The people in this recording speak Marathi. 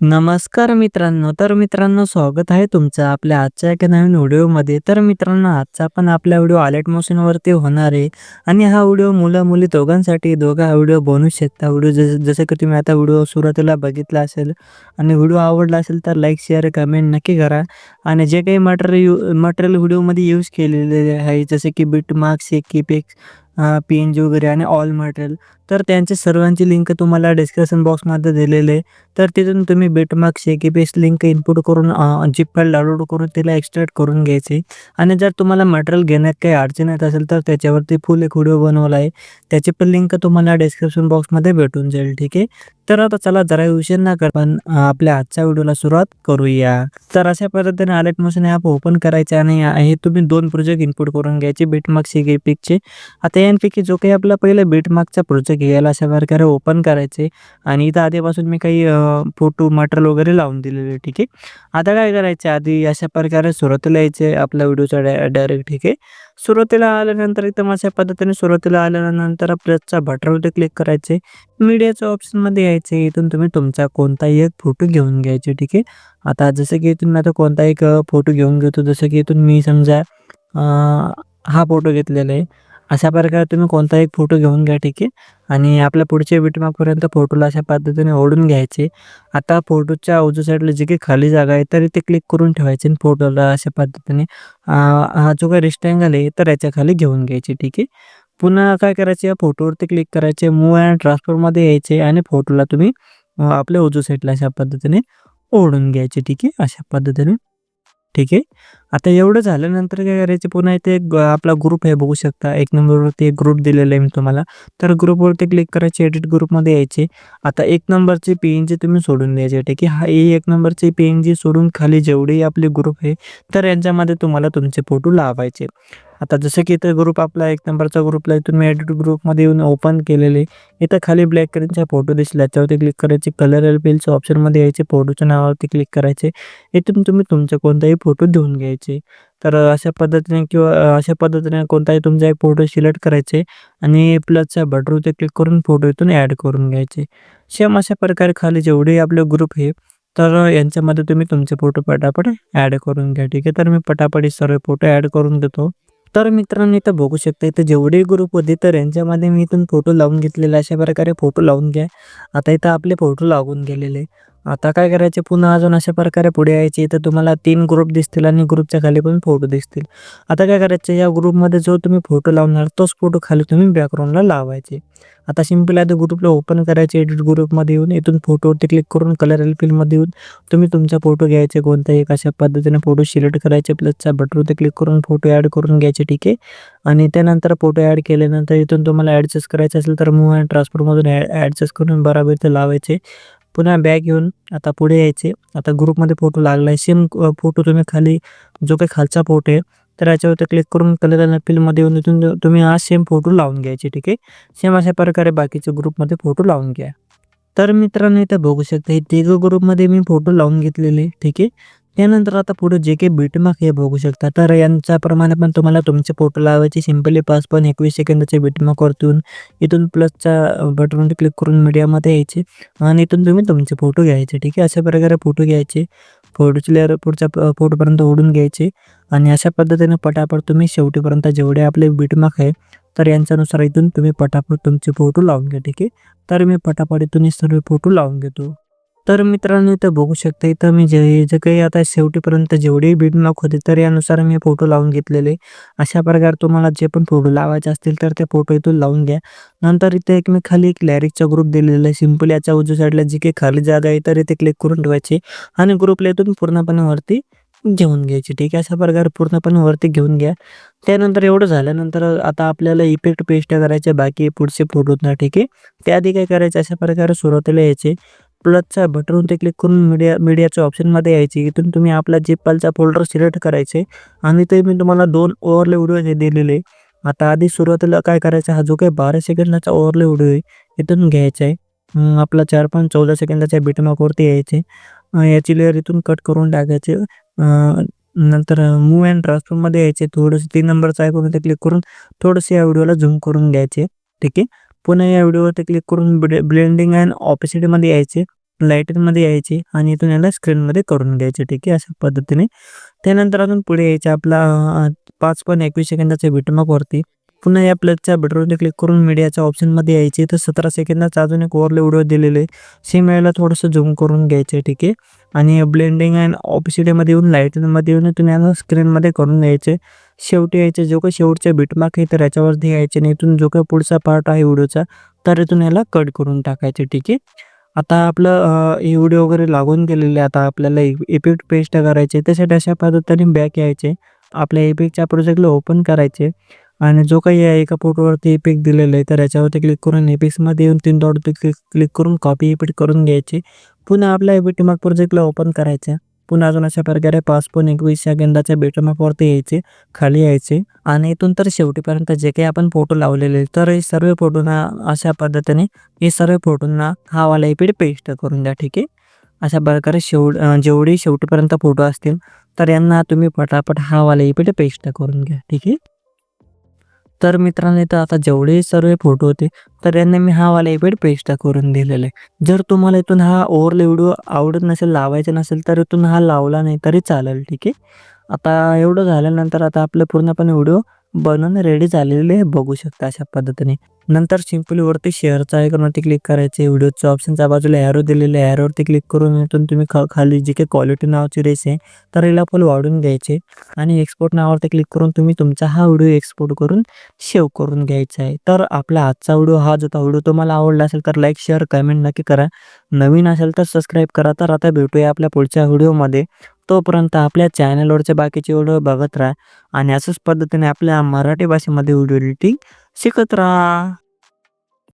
नमस्कार मित्रांनो. तर मित्रांनो स्वागत आहे तुमचं आपल्या आजच्या एका नवीन व्हिडिओमध्ये. तर मित्रांनो आजचा पण आपला व्हिडिओ आलेट मोशनवरती होणार आहे. आणि हा व्हिडिओ मुलं मुली दोघांसाठी दोघा हा व्हिडिओ बनवू शकता. व्हिडिओ जसं जसं की तुम्ही आता व्हिडिओ सुरुवातीला बघितला असेल आणि व्हिडिओ आवडला असेल तर लाईक शेअर कमेंट नक्की करा. आणि जे काही मटेरियल यू मटेरियल व्हिडिओमध्ये यूज केलेले आहे जसे की बिट मार्क्स किपेक्स पी एन जी वगैरे आणि ऑल मटेरियल तर त्यांच्या सर्वांची लिंक तुम्हाला डिस्क्रिप्शन बॉक्समध्ये दिलेले आहे. तर तिथून तुम्ही बेटमार्क शेकी बेस लिंक इनपुट करून जी फाईल डाउनलोड करून तिला एक्स्ट्रॅक्ट करून घ्यायचे. आणि जर तुम्हाला मटेरियल घेण्यात काही अडचण येत असेल तर त्याच्यावरती फुल एक व्हिडिओ बनवला आहे. त्याची पण लिंक तुम्हाला डिस्क्रिप्शन बॉक्समध्ये भेटून जाईल ठीक आहे? तर आता चला जरा उशीर ना कर पण आपल्या आजच्या व्हिडिओला सुरुवात करूया. तर अशा पद्धतीने आलेट मशीन ॲप ओपन करायचे आणि हे तुम्ही दोन प्रोजेक्ट इनपुट करून घ्यायचे बेटमार्क सी पिकचे आता यांपैकी जो काही आपला पहिला बीटमार्कचा प्रोजेक्ट याला अशा प्रकारे ओपन करायचे. आणि इथं आधीपासून मी काही फोटो मटेरियल वगैरे लावून दिलेले ठीक आहे. आता काय करायचे? आधी अशा प्रकारे सुरुवातीला यायचे आपल्या व्हिडिओचा डायरेक्ट ठीक आहे. सुरुवातीला आल्यानंतर इथं अशा पद्धतीने सुरुवातीला आल्यानंतर प्लसचा बटरवरती क्लिक करायचे. मीडियाच्या ऑप्शनमध्ये यायचे. इथून तुम्ही तुमचा कोणताही एक फोटो घेऊन घ्यायचे ठीक आहे. आता जसं की इथून मी आता कोणता एक फोटो घेऊन घेतो. जसं की इथून मी समजा हा फोटो घेतलेला आहे. अशा प्रकारे तुम्ही कोणता एक फोटो घेऊन घ्या ठीक आहे? आणि आपल्या पुढच्या विटमापर्यंत फोटोला अशा पद्धतीने ओढून घ्यायचे. आता फोटोच्या उजू साईडला जी काही खाली जागा आहे तरी ते क्लिक करून ठेवायचे आणि फोटोला अशा पद्धतीने हा जो काही रिस्टँगल आहे तर याच्या खाली घेऊन घ्यायचे ठीक आहे? पुन्हा काय करायचे या फोटोवरती क्लिक करायचे मूव अँड ट्रान्सफरमध्ये यायचे आणि फोटोला तुम्ही आपल्या उजू साईडला अशा पद्धतीने ओढून घ्यायचे ठीक आहे? अशा पद्धतीने ठीक आहे? आता एवढं झाल्यानंतर काय करायचं? पुन्हा इथे आपला ग्रुप आहे बघू शकता. एक नंबरवरती एक ग्रुप दिलेला आहे मी तुम्हाला. तर ग्रुपवरती क्लिक करायचे एडिट ग्रुपमध्ये यायचे. आता एक नंबरची पी एन जी तुम्ही सोडून द्यायचे ठीक आहे? हा एक नंबरची पी एन जी सोडून खाली जेवढे आपले ग्रुप आहे तर यांच्यामध्ये तुम्हाला तुमचे फोटो लावायचे. आता जसं की इथं ग्रुप आपला एक नंबरचा ग्रुपला इथून मी एडिट ग्रुपमध्ये येऊन ओपन केलेले. इथं खाली ब्लॅक कलरचा फोटो दिसला. याच्यावरती क्लिक करायचे. कलर एल एलपीएलच्या ऑप्शनमध्ये यायचे. फोटोच्या नावावरती क्लिक करायचे. इथून तुम्ही तुमचा कोणताही फोटो देऊन घ्यायचे. तर अशा पद्धतीने किंवा अशा पद्धतीने कोणताही तुमचा एक फोटो सिलेक्ट करायचे आणि प्लसच्या बटरवरती क्लिक करून फोटो इथून ॲड करून घ्यायचे. सेम अशा प्रकारे खाली जेवढे आपले ग्रुप आहे तर यांच्यामध्ये तुम्ही तुमचे फोटो पटापट ॲड करून घ्या. ठीक आहे? तर मी पटापट सर्व फोटो ॲड करून देतो. तर मित्रांनो इथं बघू शकता इथं जेवढे ग्रुप होते तर यांच्यामध्ये मी इथून फोटो लावून घेतलेला अशा प्रकारे फोटो लावून घ्या. आता इथं आपले फोटो लागून गेलेले आता काय करायचे? पुन्हा अजून अशा प्रकारे पुढे यायचे. इथं तुम्हाला तीन ग्रुप दिसतील आणि ग्रुपच्या खाली पण फोटो दिसतील. आता काय करायचं? या ग्रुपमध्ये जो तुम्ही फोटो लावणार तोच फोटो खाली तुम्ही बॅकग्राऊंडला लावायचे. आता सिंपल तर ग्रुपला ओपन करायचे एडिट ग्रुपमध्ये येऊन इथून फोटोवरती क्लिक करून कलर एल फिल्डमध्ये येऊन तुम्ही तुमचा फोटो घ्यायचे कोणताही एक अशा पद्धतीने फोटो सिलेक्ट करायचे प्लसच्या बटरवरती क्लिक करून फोटो ॲड करून घ्यायचे ठीक आहे? आणि त्यानंतर फोटो ॲड केल्यानंतर इथून तुम्हाला ॲडजस्ट करायचं असेल तर मूव अँड ट्रान्सफरमधून ॲडजस्ट करून बराबर इथे लावायचे. पुन्हा बॅग घेऊन आता पुढे यायचे. आता ग्रुपमध्ये फोटो लागला आहे सेम फोटो तुम्ही खाली जो काही खालचा फोटो आहे तर याच्यावरती क्लिक करून कलर फिल्ममध्ये येऊन इथून तुम्ही हा सेम फोटो लावून घ्यायचे ठीक आहे? सेम अशा प्रकारे बाकीच्या ग्रुपमध्ये फोटो लावून घ्या. तर मित्रांनो इथं बघू शकता हे तिघं ग्रुपमध्ये मी फोटो लावून घेतलेले ठीक आहे? त्यानंतर आता पुढे जे काही बीटमार्क हे बघू शकता. तर यांच्याप्रमाणे पण तुम्हाला तुमचे फोटो लावायचे. सिम्पली पाच पण एकवीस सेकंदाचे बीटमार्कवरतून इथून प्लसच्या बटनवर क्लिक करून मीडियामध्ये यायचे. आणि इथून तुम्ही तुमचे फोटो घ्यायचे ठीक आहे? अशा प्रकारे फोटो घ्यायचे. फोटोची लेअर पुढच्या फोटोपर्यंत ओढून घ्यायचे. आणि अशा पद्धतीने पटापट तुम्ही शेवटीपर्यंत जेवढे आपले बीटमार्क आहे तर यांच्यानुसार इथून तुम्ही पटापट तुमचे फोटो लावून घ्या ठीक आहे? तर मी पटापट इथून सर्व फोटो लावून घेतो. तर मित्रांनो इथं बघू शकता इथं मी जे जे काही आता शेवटीपर्यंत जेवढे बीटमार्क होते तर यानुसार मी फोटो लावून घेतलेले. अशा प्रकारे तुम्हाला जे पण फोटो लावायचे असतील तर ते फोटो इथून लावून घ्या. नंतर इथे एक मी खाली एक लॅरिकचा ग्रुप दिलेला आहे. सिंपल याच्या उजू साईडला जी काही खाली जागा आहे तर इथे क्लिक करून ठेवायची. आणि ग्रुपला इथून पूर्णपणे वरती घेऊन घ्यायची ठीक आहे? अशा प्रकारे पूर्णपणे वरती घेऊन घ्या. त्यानंतर एवढं झाल्यानंतर आता आपल्याला इफेक्ट पेस्ट करायचे बाकी पुढचे फोटोत ठीक आहे? त्याआधी काय करायचं? अशा प्रकारे सुरुवातीला यायचे. प्लसच्या बटनवरती क्लिक करून मीडिया मीडियाच्या ऑप्शनमध्ये यायची. इथून तुम्ही आपला जेपालचा फोल्डर सिलेक्ट करायचे. आणि ते मी तुम्हाला दोन ओव्हरले व्हिडिओ हे दिलेले. आता आधी सुरुवातीला काय करायचं? हा जो काही बारा सेकंदाचा ओव्हरले व्हिडिओ आहे इथून घ्यायचा आहे. आपला चार पाच चौदा सेकंदाच्या बिटमार्कवरती यायचे. याची लेअर इथून कट करून टाकायचे. नंतर मूव अँड ट्रान्सफॉर्ममध्ये यायचे. थोडंसं तीन नंबरचा आहे ते क्लिक करून थोडंसं या व्हिडिओला झूम करून घ्यायचे. ठीक आहे? पुन्हा या व्हिडिओवरती क्लिक करून ब्लेंडिंग अँड ऑपेसिटीमध्ये यायचे लाईटमध्ये यायचे आणि इथून याला स्क्रीनमध्ये करून घ्यायचे ठीक आहे? अशा पद्धतीने. त्यानंतर अजून पुढे यायचे आपला पाच पॉईंट एकवीस सेकंदाच्या बिटमार्कवरती पुन्हा या प्लसच्या बटनवरती क्लिक करून मीडियाच्या ऑप्शनमध्ये यायचे. तर सतरा सेकंदाचा अजून एक ओव्हरले व्हिडिओ दिलेले. सेम याला थोडंसं झूम करून घ्यायचे ठीक आहे. आणि ब्लेंडिंग अँड ऑपिसिटीमध्ये येऊन लाईटमध्ये येऊन तुम्ही याला स्क्रीनमध्ये करून घ्यायचे. शेवटी यायचे जो काही शेवटचे बिटमार्क आहे तर याच्यावरती यायचे नाही. इथून जो काही पुढचा पार्ट आहे व्हिडिओचा तर इथून याला कट करून टाकायचे ठीक आहे. आता आपलं हे व्हिडिओ वगैरे लागून गेलेले आता आपल्याला इफेक्ट पेस्ट करायचे. त्यासाठी अशा पद्धतीने बॅक यायचे. आपल्या इफेक्टच्या प्रोजेक्टला ओपन करायचे. आणि जो काही आहे एका फोटोवरती इपिक दिलेलं आहे तर याच्यावरती क्लिक करून इपिक्समध्ये येऊन तीन डॉटवरती क्लिक क्लिक करून कॉपी इपिट करून घ्यायची. पुन्हा आपल्या बिटमार्क प्रोजेक्टला ओपन करायचं पुन्हा अजून अशा प्रकारे पाच पॉईंट एकवीस गेंदाच्या बिटमार्कवरती यायचे खाली यायचे. आणि इथून तर शेवटीपर्यंत जे काही आपण फोटो लावलेले तर हे सर्व फोटोंना अशा पद्धतीने हे सर्व फोटोंना हा वाला इफेक्ट पेस्ट करून द्या ठीक आहे? अशा प्रकारे शेवट जेवढी शेवटीपर्यंत फोटो असतील तर यांना तुम्ही पटापट हा वाला इफेक्ट पेस्ट करून घ्या ठीक आहे? तर मित्रांनो इथं आता जेवढे सर्व फोटो होते तर यांना मी हा वाला इफेक्ट पेस्ट करून दिलेला आहे. जर तुम्हाला इथून हा ओव्हरले व्हिडिओ आवडत नसेल लावायचा नसेल तर इथून हा लावला नाही तरी चालेल ठीक आहे? आता एवढं झाल्यानंतर आता आपलं पूर्णपणे व्हिडिओ बनवून रेडी झालेले आहे बघू शकता अशा पद्धतीने. नंतर सिम्पली वरती शेअरचा आयकॉनवरती क्लिक करायचे. व्हिडिओच्या ऑप्शनच्या बाजूला ॲरो दिलेले ॲरोवरती क्लिक करून इथून तुम्ही खा खाली जी काही क्वालिटी नावाची रेस आहे तर हिला फुल वाढून घ्यायचे. आणि एक्सपोर्ट नावावरती क्लिक करून तुम्ही तुमचा हा व्हिडिओ एक्सपोर्ट करून सेव्ह करून घ्यायचा आहे. तर आपला आजचा व्हिडिओ हा जो व्हिडिओ तुम्हाला आवडला असेल तर लाईक शेअर कमेंट नक्की करा. नवीन असेल तर सबस्क्राईब करा. तर आता भेटूया आपल्या पुढच्या व्हिडिओमध्ये तोपर्यंत आपल्या चॅनलवरचे बाकीचे व्हिडिओ बघत राहा. आणि असंच पद्धतीने आपल्या मराठी भाषेमध्ये व्हिडिओ एडिटिंग शिकत राहा